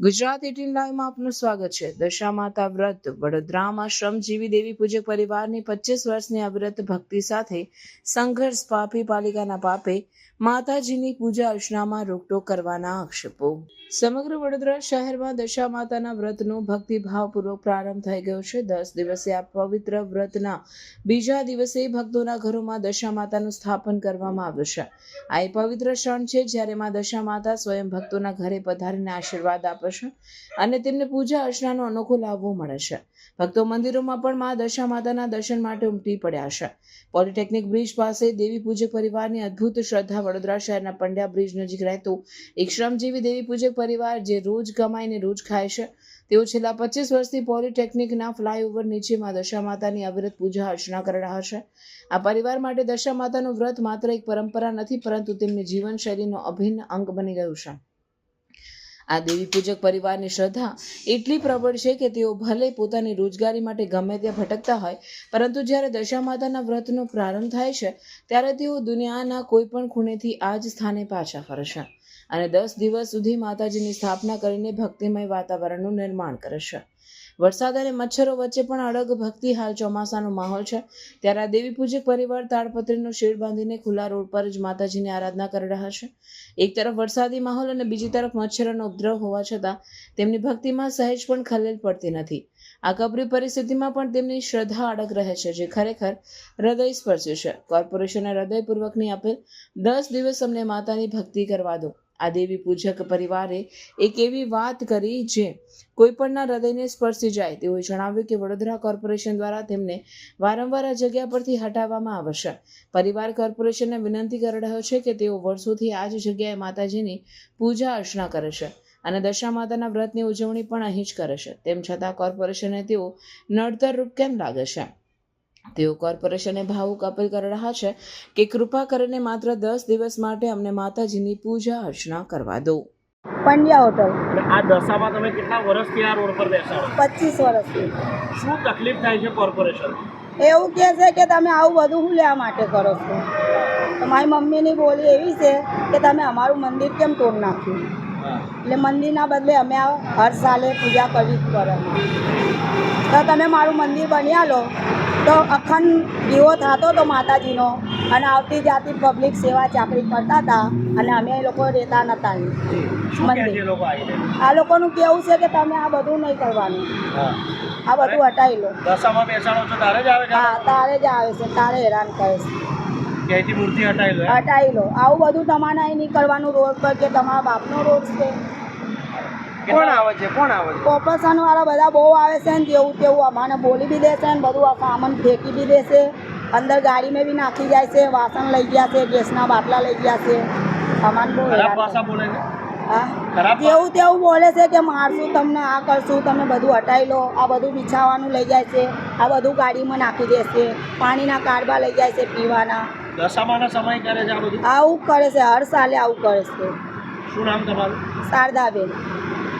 Gujarat eighteen લાઈવમાં આપનું સ્વાગત છે. દશા માતા વ્રત વડોદરામાં શ્રમજીવી દેવી પૂજક પરિવારની પચીસ વર્ષની અવ્રત ભક્તિ સાથે સંઘર્ષ પાપી પાલિકાના પાપે માતાજીની પૂજા અર્ચનામાં રોકટોક કરવાના આક્ષેપો. સમગ્ર વડોદરા શહેરમાં દશા માતાના વ્રતનો ભક્તિભાવપૂર્વક પ્રારંભ થઈ ગયો છે. દસ દિવસે આ પવિત્ર વ્રતના બીજા દિવસે ભક્તોના ઘરોમાં દશા માતાનું સ્થાપન કરવામાં આવ્યું છે. આ એ પવિત્ર ક્ષણ છે જ્યારે માં દશા માતા સ્વયં ભક્તોના ઘરે પધારીને આશીર્વાદ આપે છે અને તેમને પૂજા અર્ચનાનો અનોખો લાભો મળે છે. ભક્તો મંદિરોમાં પણ મા દશા માતાના દર્શન માટે ઉમટી પડ્યા છે. પોલિટેકનિક બ્રિજ પાસે દેવી પૂજક પરિવારની અદ્ભુત શ્રદ્ધા વડોદરા શહેરના પંડ્યા બ્રિજ નજીક રહેતો એક શ્રમજીવી દેવી પૂજક પરિવાર જે રોજ કમાઈને રોજ ખાય છે. તેઓ છેલ્લા પચીસ વર્ષથી પોલિટેકનિકના ફ્લાયઓવર નીચે માં દશા માતાની અવિરત પૂજા અર્ચના કરી રહ્યા છે. આ પરિવાર માટે દશા માતાનું વ્રત માત્ર એક પરંપરા નથી, પરંતુ તેમની જીવનશૈલીનો અભિન્ન અંગ બની ગયું છે. આ દેવી પૂજક પરિવારની શ્રદ્ધા એટલી પ્રબળ છે કે તેઓ ભલે પોતાની રોજગારી માટે ગમે ત્યાં ભટકતા હોય, પરંતુ જ્યારે દશા માતાના વ્રતનો પ્રારંભ થાય છે, ત્યારે તેઓ દુનિયાના કોઈ પણ ખૂણેથી આ જ સ્થાને પાછા ફરશે અને દસ દિવસ સુધી માતાજીની સ્થાપના કરીને ભક્તિમય વાતાવરણનું નિર્માણ કરે છે. વરસાદ અને મચ્છરો વચ્ચે પણ અડગ ભક્તિ હાલ ચોમાસાનો માહોલ છે. ત્યારે આ દેવી પૂજક પરિવાર તાડપત્રીનો શેડ બાંધીને ખુલ્લા રોડ પર જ માતાજીની આરાધના કરી રહ્યા છે. એક તરફ વરસાદી માહોલ અને બીજી તરફ મચ્છરોનો ઉપદ્રવ હોવા છતાં તેમની ભક્તિમાં સહેજ પણ ખલેલ પડતી નથી. આ કપરી પરિસ્થિતિમાં પણ તેમની શ્રદ્ધા અડગ રહે છે, જે ખરેખર હૃદય સ્પર્શે છે. કોર્પોરેશને હૃદયપૂર્વકની આપેલ દસ દિવસ અમને માતાની ભક્તિ કરવા દો. આ દેવી પૂજક પરિવારે એક એવી વાત કરી જે કોઈપણના હૃદયને સ્પર્શી જાય. તેઓએ જણાવ્યું કે વડોદરા કોર્પોરેશન દ્વારા તેમને વારંવાર આ જગ્યા પરથી હટાવવામાં આવશે પરિવાર કોર્પોરેશનને વિનંતી કરી રહ્યો છે કે તેઓ વર્ષોથી આ જ જગ્યાએ માતાજીની પૂજા અર્ચના કરે છે અને દશા માતાના વ્રતની ઉજવણી પણ અહીં જ કરે છે. તેમ છતાં કોર્પોરેશને તેઓ નડતર રૂપ કેમ લાગે છે? તેઓ કોર્પોરેશને ભાવુક અપીલ કરી રહ્યા છે કે કૃપા કરીને માત્ર દસ દિવસ માટે અમને માતાજીની પૂજા અર્ચના કરવા દો. પંડ્યા હોટલ. આ દશામાં તમે કેટલા વર્ષથી આ રોડ પર બેસા પચીસ વર્ષથી. શું તકલીફ થાય છે કોર્પોરેશન એવું કહે છે કે તમે આવું બધું શું લેવા માટે કરો છો? મારી મમ્મીની બોલી એવી છે કે તમે અમારું મંદિર કેમ તોડ નાખ્યું? એટલે મંદિરના બદલે અમે આ હર સાલે પૂજા કરવી જ કરો. તો તમે મારું મંદિર બન્યા લો. તો અખંડ દીવો થતો તો માતાજીનો. અને આવતી જાતી પબ્લિક સેવા ચાકરી કરતા હતા અને અમે એ લોકો રહેતા નહોતા મંદિર આ લોકોનું કેવું છે કે તમે આ બધું નહીં કરવાનું. આ બધું હટાવી લો. હા તારે જ આવે છે. તારે હેરાન કરે છે. હટાવી લો. આવું બધું તમારે અહીં નહીં કરવાનું. રોડ પર કે તમારા બાપનો રોડ છે. કોણ આવે છે? કોણ આવે છે? ઓપરેશન વાળા બધા બહુ આવે છે ને તેવું તેવું. અમારે બોલી બી દેશે ને બધું આ સામાન ફેંકી બી દેશે. અંદર ગાડીમાં બી નાખી જાય છે વાસણ લઈ ગયા છે ગેસના બાટલા લઈ ગયા છે. અમારે બહુ. બોલે છે? જેવું તેવું બોલે છે કે મારશું તમને આ કરશું તમે બધું હટાવી લો. આ બધું બિછાવાનું લઈ જાય છે. આ બધું ગાડીમાં નાખી દેશે પાણીના કારબા લઈ જાય છે પીવાના. દશામાના સમય કરે છે આ બધું? આવું કરે છે હર સાલે આવું કરે છે. શું નામ તમારું? શારદાબેન.